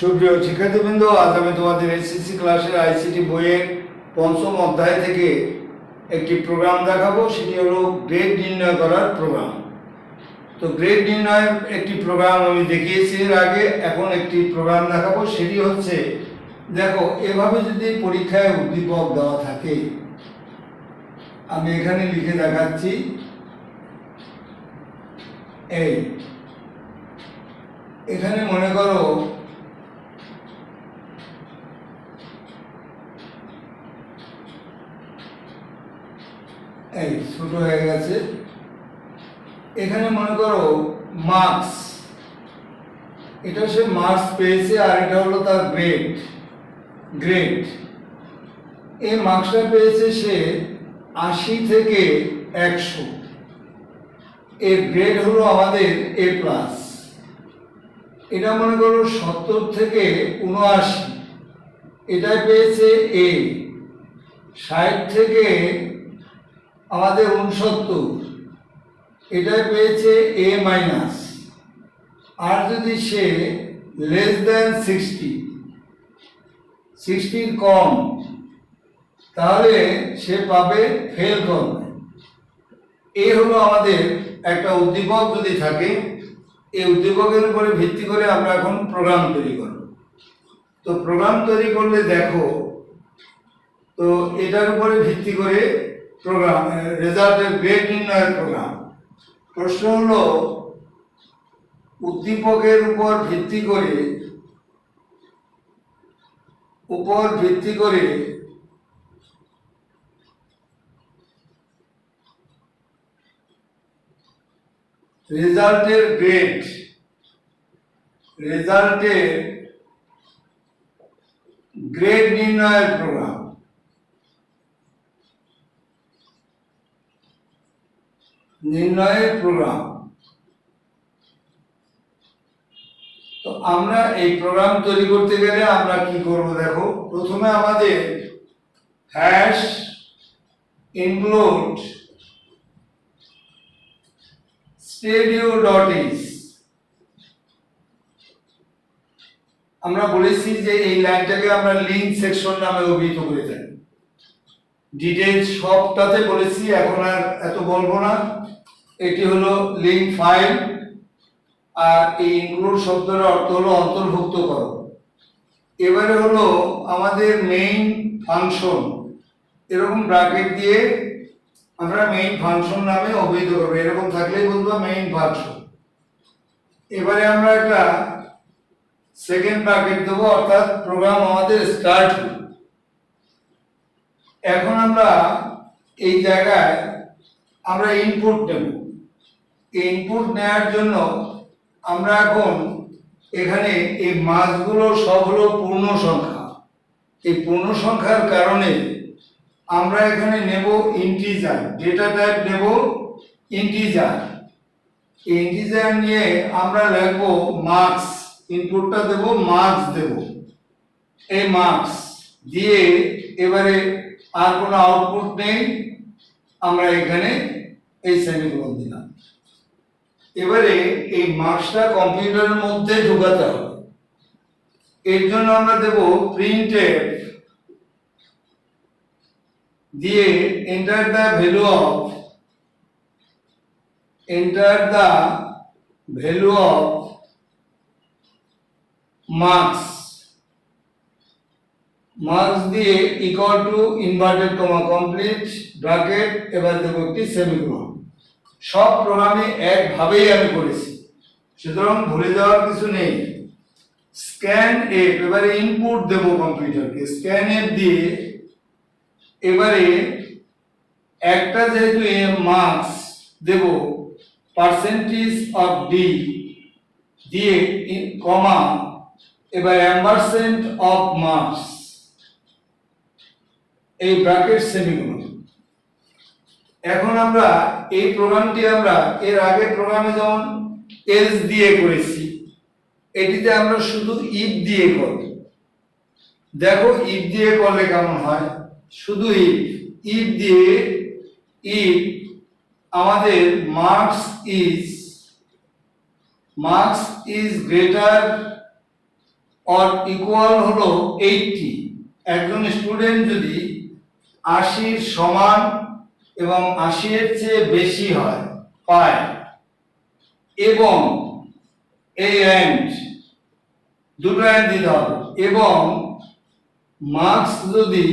সুপ্রিয় শিক্ষার্থীবৃন্দ, আজ আমি তোমাদের এসএসসি ক্লাসের আইসিটি বইয়ের পঞ্চম অধ্যায় থেকে একটি প্রোগ্রাম দেখাবো। সেটি হলো গ্রেড নির্ণয় করার প্রোগ্রাম তো গ্রেড নির্ণয়ের একটি প্রোগ্রাম আমি দেখিয়েছি এর আগে, এখন একটি প্রোগ্রাম দেখাবো। সেটি হচ্ছে, দেখো, এভাবে যদি পরীক্ষায় উদ্দীপক দেওয়া থাকে, আমি এখানে লিখে দেখাচ্ছি, এই, এখানে মনে করো এই ছোট হয়ে গেছে। এখানে মনে করো মার্কস এটা সে মার্কস পেয়েছে আর এটা হলো তার গ্রেড গ্রেড এই মার্কসটা পেয়েছে সে আশি থেকে একশো। এর গ্রেড হলো আমাদের এ প্লাস এটা মনে করো সত্তর থেকে উনআশি। এটা পেয়েছে এ ষাট থেকে আমাদের উনসত্তর এটা পেয়েছে এ মাইনাস আর যদি সে লেস দেন সিক্সটি সিক্সটির কম, তাহলে সে পাবে ফেল করবে এই হলো আমাদের একটা উদ্দীপক যদি থাকে, এই উদ্দীপকের উপরে ভিত্তি করে আমরা এখন প্রোগ্রাম তৈরি করব। তো প্রোগ্রাম তৈরি করলে দেখো, তো এটার উপরে ভিত্তি করে প্রোগ্রাম রেজাল্টের গ্রেড নির্ণয়ের প্রোগ্রাম প্রশ্ন হলো, উদ্দীপকের উপর ভিত্তি করে, উপর ভিত্তি করে রেজাল্টের গ্রেড রেজাল্টের গ্রেড নির্ণয়ের প্রোগ্রাম নির্ণয়ের প্রোগ্রাম। তো আমরা এই প্রোগ্রাম তৈরি করতে গেলে আমরা কি করব দেখো, প্রথমে আমাদের হ্যাশ ইনক্লুড স্টেডিও ডট ইস আমরা বলেছি যে এই লাইনটাকে আমরা লিঙ্ক সেকশন নামে অভিহিত করে থাকি ডিটেলস সবটাতে বলেছি, এখন আর এত বলব না। এটি হলো লিঙ্ক ফাইল আর এই ইনক্লুড শব্দের অর্থ হলো অন্তর্ভুক্ত করো এবারে হলো আমাদের মেইন ফাংশন এরকম ব্র্যাকেট দিয়ে আমরা মেইন ফাংশন নামে অভিহিত করব। এরকম থাকলেই বলব মেইন ফাংশন এবারে আমরা একটা সেকেন্ড ব্র্যাকেট দেবো, অর্থাৎ প্রোগ্রাম আমাদের স্টার্ট এখন আমরা এই জায়গায় আমরা ইনপুট নেব ইনপুট নেওয়ার জন্য আমরা এখন এখানে এই মাসগুলো সব হলো পূর্ণ সংখ্যা। এই পূর্ণ সংখ্যার কারণে আমরা এখানে নেব ইন্টিজার ডেটা টাইপ নেব ইন্টিজার ইন্টিজার নিয়ে আমরা লিখব মার্কস ইনপুটটা দেব মার্কস দেব। এই মার্কস দিয়ে এবারে আর কোনো আউটপুট নেই। আমরা এখানে এই সেমিকোলন দিলাম। এবারে এই মার্কসটা কম্পিউটারের মধ্যে ঢোকাতে হবে। এর জন্য আমরা দেব প্রিন্টেড দিয়ে enter the value of enter the value of marks marks দিয়ে equal to inverted comma complete bracket এবার দেবো একটি সেমিকোলন সব প্রোগ্রামে একভাবেই আমি করেছি। সুতরাং ভুলে যাওয়ার কিছু নেই। স্ক্যান এফ এবারে ইনপুট দেব কম্পিউটারকে। স্ক্যান এফ দিয়ে এবারে একটা যেহেতু মার্কস দেব পার্সেন্টেজ অফ ডি দিয়ে কমা এবার অ্যাম্বারসেন্ট অফ মার্কস এই ব্র্যাকেট সেমিকোলন এখন আমরা এই প্রোগ্রামটি আমরা এর আগে প্রোগ্রামে যেমন এলস দিয়ে করেছি, এটিতে আমরা শুধু ইফ দিয়ে করব। দেখো ইফ দিয়ে করলে কেমন হয়? শুধু ইফ ইফ দিয়ে ইফ আমাদের marks is marks is greater or equal হলো এইটটি একজন স্টুডেন্ট যদি আশির সমান এবং আশির চেয়ে বেশি হয় পায় এবং এই র্যাঙ্ক দুটো র্যাঙ্ক দিতে হবে। এবং মার্কস যদি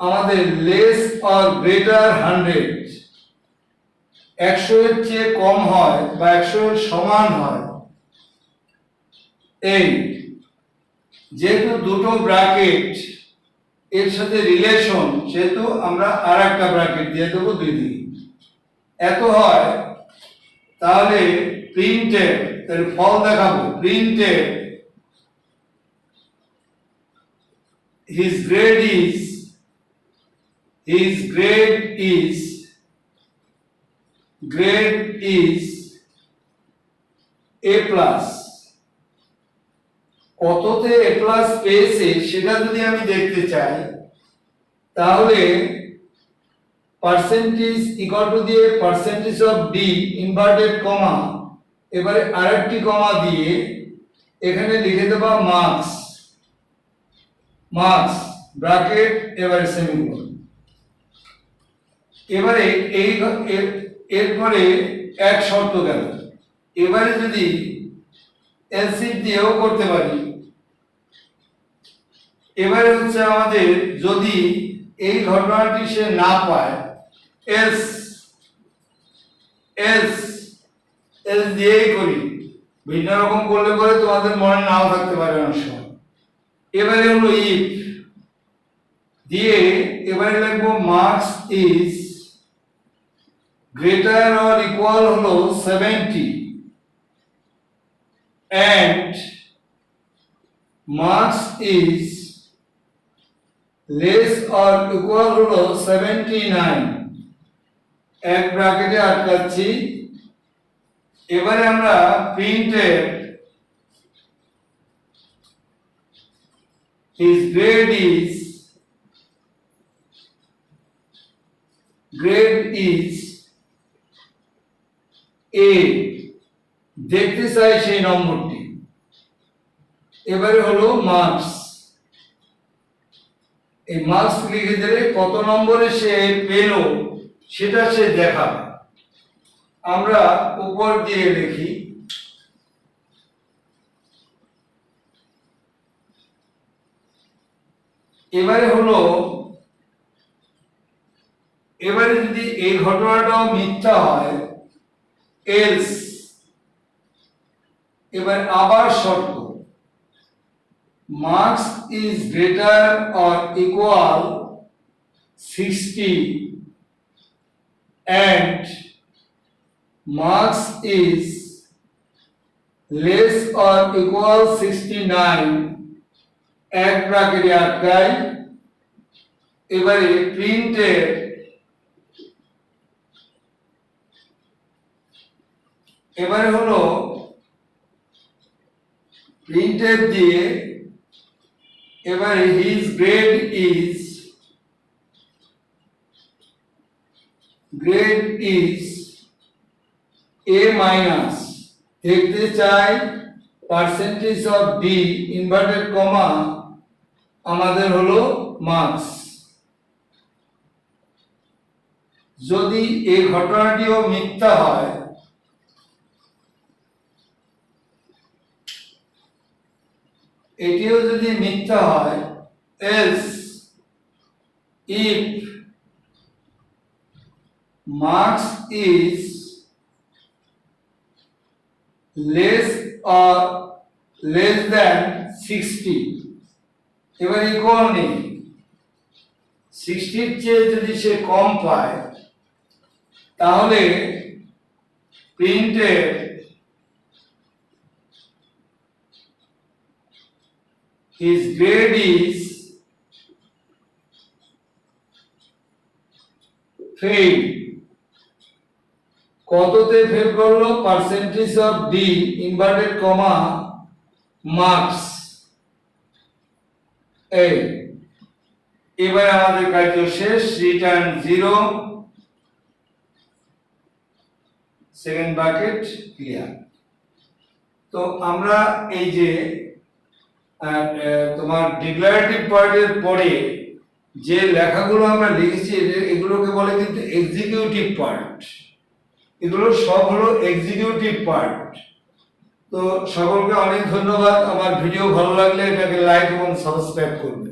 আমাদের লেস অর গ্রেটার হান্ড্রেড একশো এর চেয়ে কম হয় বা একশো এর সমান হয়, এই যেহেতু দুটো ব্র্যাকেট এর সাথে রিলেশন সেহেতু আমরা আর একটা ব্র্যাকেট দিয়ে দেবো দুই দিকে। এত হয়, তাহলে প্রিন্টেড তাহলে ফল দেখাবো। Printed his grade is his grade is grade is A plus কততে এ প্লাস পেয়েছে সেটা যদি আমি দেখতে চাই, তাহলে পার্সেন্টেজ ইকুয়াল টু দিয়ে percentage of D inverted comma এবারে আরেকটি কমা দিয়ে এখানে লিখে দেবা মার্কস মার্কস ব্র্যাকেট এবারে সেমিকোলন এবারে এই এর- এরপরে এক শর্ত গেল। এবারে যদি এলসিড দিয়েও করতে পারি এবারে হচ্ছে আমাদের যদি এই ঘটনাটি সে না পায়, এস এস এস দিয়েই করি। ভিন্ন রকম করলে পরে তোমাদের মনে নাও থাকতে পারে অনেক সময়। এবারে হলো ইফ দিয়ে এবারে লিখব marks is greater or equal হলো seventy and marks is less or equal হলো 79 এক ব্র্যাকেটে আটকাচ্ছি। এবারে আমরা printed his grade is grade is a দেখতে চাই সেই নম্বরটি। এবারে হলো মার্কস এই মার্কস লিখে দিলে কত নম্বরে সে পেল, সেটা সে দেখাবে। আমরা উপর দিয়ে লিখি এবারে হলো, এবারে যদি এই ঘটনাটাও মিথ্যা হয় এলস এবার আবার শর্ত। Is greater or equal sixty and marks is less or equal sixty nine এক ব্রাকেটে আটকাই এবারে প্রিন্টেড এবারে হলো প্রিন্টেড দিয়ে এবারে his grade is grade is A minus দেখতে চাই percentage of D inverted comma আমাদের হলো মার্কস যদি এই ঘটনাটিও মিথ্যা হয় এটিও যদি মিথ্যা হয় else if marks is less or less than sixty এবার ইকুয়াল নেই। সিক্সটির চেয়ে যদি সে কম পায়, তাহলে printed his grade is fail. কততে ফেল করল? Percentage of D inverted comma marks এই এবার আমাদের কার্য শেষ return zero second bracket clear তো আমরা এই যে তোমার ডিক্লারেটিভ পার্টের পরে যে লেখাগুলো আমরা লিখেছি এগুলোকে বলে কিন্তু এক্সিকিউটিভ পার্ট এগুলো সব হলো এক্সিকিউটিভ পার্ট তো সকলকে অনেক ধন্যবাদ। আমার ভিডিও ভালো লাগলে এটাকে লাইক এবং সাবস্ক্রাইব করবেন।